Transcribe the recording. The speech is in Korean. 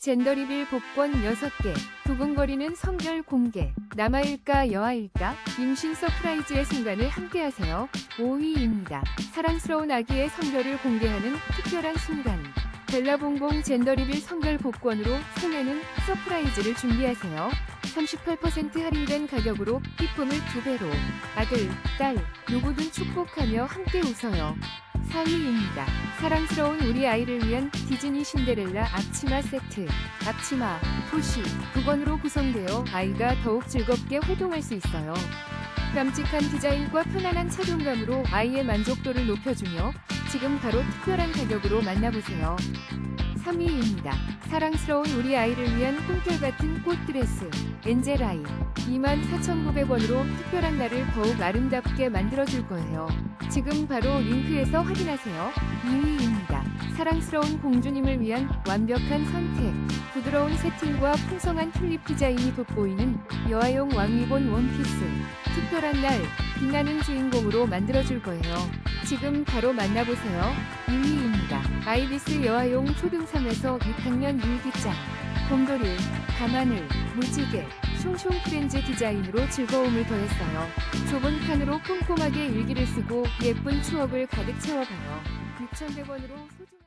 젠더 리빌 복권 6개, 두근거리는 성별 공개, 남아일까 여아일까, 임신 서프라이즈의 순간을 함께하세요. 5위입니다. 사랑스러운 아기의 성별을 공개하는 특별한 순간. 벨라봉봉 젠더 리빌 성별 복권으로 설레는 서프라이즈를 준비하세요. 38% 할인된 가격으로 기쁨을 두 배로 아들, 딸, 누구든 축복하며 함께 웃어요. 4위입니다. 사랑스러운 우리 아이를 위한 디즈니 신데렐라 앞치마 세트. 앞치마, 토시, 두건으로 구성되어 아이가 더욱 즐겁게 활동할 수 있어요. 깜찍한 디자인과 편안한 착용감으로 아이의 만족도를 높여주며 지금 바로 특별한 가격으로 만나보세요. 3위입니다. 사랑스러운 우리 아이를 위한 꿈결 같은 꽃드레스 엔젤아이 24,900원으로 특별한 날을 더욱 아름답게 만들어줄 거예요. 지금 바로 링크에서 확인하세요. 2위입니다. 사랑스러운 공주님을 위한 완벽한 선택 부드러운 세팅과 풍성한 튤립 디자인이 돋보이는 여아용 왕리본 원피스 특별한 날 빛나는 주인공으로 만들어줄 거예요. 지금 바로 만나보세요. 2위입니다. 아이비스 여아용 초등삼에서 6학년 일기장 곰돌이, 밤하늘, 무지개, 숑숑 프렌즈 디자인으로 즐거움을 더했어요. 좁은 칸으로 꼼꼼하게 일기를 쓰고 예쁜 추억을 가득 채워가요. 6,100원으로 소중